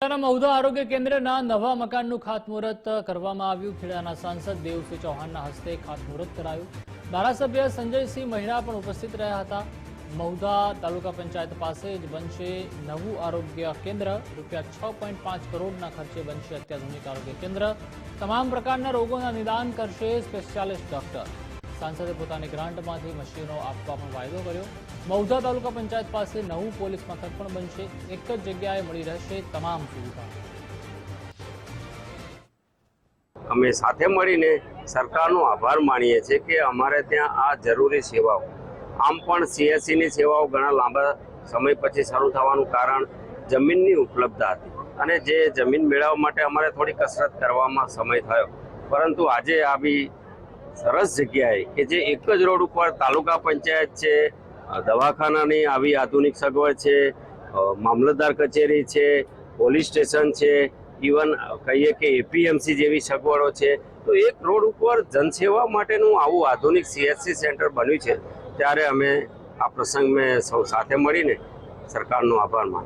ખેડાના મહુધા આરોગ્ય કેન્દ્રના નવા મકાનનું ખાતમુહૂર્ત કરવામાં આવ્યું. ખેડાના સાંસદ દેવસિંહ ચૌહાણના હસ્તે ખાતમુહૂર્ત કરાયું. ધારાસભ્ય સંજયસિંહ મહિડા પણ ઉપસ્થિત રહ્યા હતા. મહુધા તાલુકા પંચાયત પાસે જ બનશે નવું આરોગ્ય કેન્દ્ર. રૂપિયા છ પોઈન્ટ પાંચ કરોડના ખર્ચે બનશે અત્યાધુનિક આરોગ્ય કેન્દ્ર. તમામ પ્રકારના રોગોના નિદાન કરશે સ્પેશિયાલિસ્ટ ડોક્ટર. સાંસદે પોતાની ગ્રાન્ટમાંથી મશીનો આપવા પણ વાયદો કર્યો. મૌધા તાલુકા પંચાયત પાસે નવું પોલીસ મથક પણ બનશે. એક જ જગ્યાએ મળી રહેશે તમામ સુવિધા. અમે સાથે મળીને સરકારનો આભાર માનીએ છીએ કે અમારે ત્યાં આ જરૂરી સેવાઓ, આમ પણ સીએસસીની સેવાઓ ઘણા લાંબા સમય પછી શરૂ થવાનું કારણ જમીનની ઉપલબ્ધતા હતી અને જે જમીન મેળવવા માટે અમારે થોડી કસરત કરવામાં સમય થયો. પરંતુ આજે આવી સરસ જગ્યાએ કે જે એક જ રોડ ઉપર તાલુકા પંચાયત છે દવાખાનાની આવી આધુનિક સગવડ છે મામલતદાર કચેરી છે, પોલીસ સ્ટેશન છે, ઇવન કહીએ કે એપીએમસી જેવી સગવડો છે. તો એક રોડ ઉપર જનસેવા માટેનું આવું આધુનિક સીએચસી સેન્ટર બન્યું છે. ત્યારે અમે આ પ્રસંગ મેં સૌ સાથે મળીને સરકારનો આભાર માન્યો